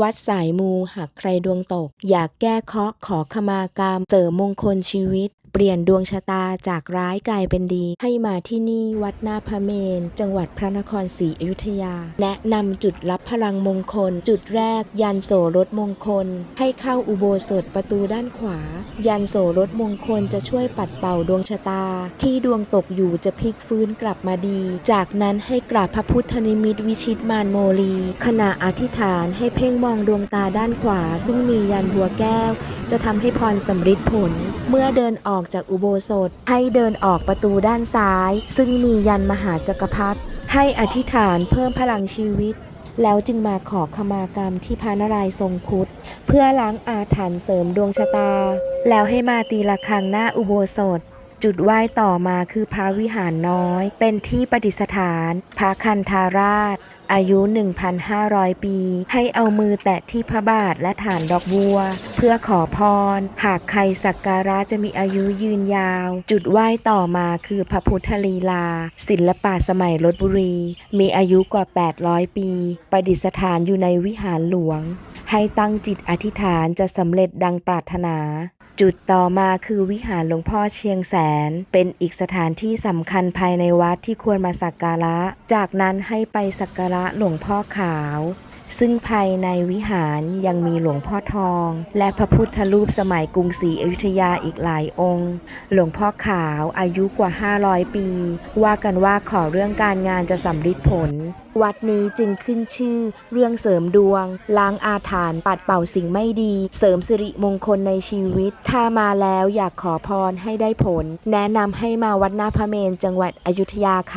วัดสายมูหากใครดวงตก อยากแก้เคราะห์ขอขมากรรม เสริมมงคลชีวิต ปลี่ยนดวงชะตาจากร้ายกลายเป็นดี ให้มาที่นี่วัดนาพเมน จังหวัดพระนครศรีอยุธยา แนะนำจุดรับพลังมงคล จุดแรก ยันโสรถมงคล ให้เข้าอุโบสถประตูด้านขวา ยันโสรถมงคลจะช่วยปัดเป่าดวงชะตา ที่ดวงตกอยู่จะพลิกฟื้นกลับมาดี จากนั้นให้กราบพระพุทธนิมิตวิชิตมานโมลี ขณะอธิษฐานให้เพ่งมองดวงตาด้านขวา ซึ่งมียันบัวแก้ว จะทำให้พรสำฤทธิ์ผล เมื่อเดินออกจากอุโบสถ ให้เดินออกประตูด้านซ้าย ซึ่งมียันมหาจักรพรรดิให้อธิษฐานเพิ่มพลังชีวิต แล้วจึงมาขอขมากรรมที่พระนารายณ์ทรงคุดเพื่อล้างอาถรรพ์เสริมดวงชะตา แล้วให้มาตีระฆังหน้าอุโบสถ จุดไหว้ต่อมาคือพระวิหารน้อย เป็นที่ประดิษฐานพระคันธาราช อายุ 1,500 ปี ให้เอามือแตะที่พระบาทและฐานดอกบัว เพื่อขอพร หากใครสักการะจะมีอายุยืนยาว จุดไหว้ต่อมาคือพระพุทธลีลา ศิลปะสมัยลบบุรี มีอายุกว่า 800 ปี ประดิษฐานอยู่ในวิหารหลวง ให้ตั้งจิตอธิษฐานจะสำเร็จดังปรารถนา จุดต่อมาคือวิหารหลวงพ่อเชียงแสน เป็นอีกสถานที่สำคัญภายในวัดที่ควรมาสักการะ จากนั้นให้ไปสักการะหลวงพ่อขาว ซึ่งภายในวิหารยังมีหลวงพ่อทอง และพระพุทธรูปสมัยกรุงศรีอยุธยาอีกหลายองค์ หลวงพ่อขาวอายุกว่า 500 ปี ว่ากันว่าขอเรื่องการงานจะสำฤทธิ์ผล วัดนี้จึงขึ้นชื่อ เรื่องเสริมดวง ล้างอาถรรพ์ปัดเป่าสิ่งไม่ดี เสริมสิริมงคลในชีวิต ถ้ามาแล้วอยากขอพรให้ได้ผล แนะนำให้มาวัดหน้าพระเมนจังหวัดอยุธยาค่ะ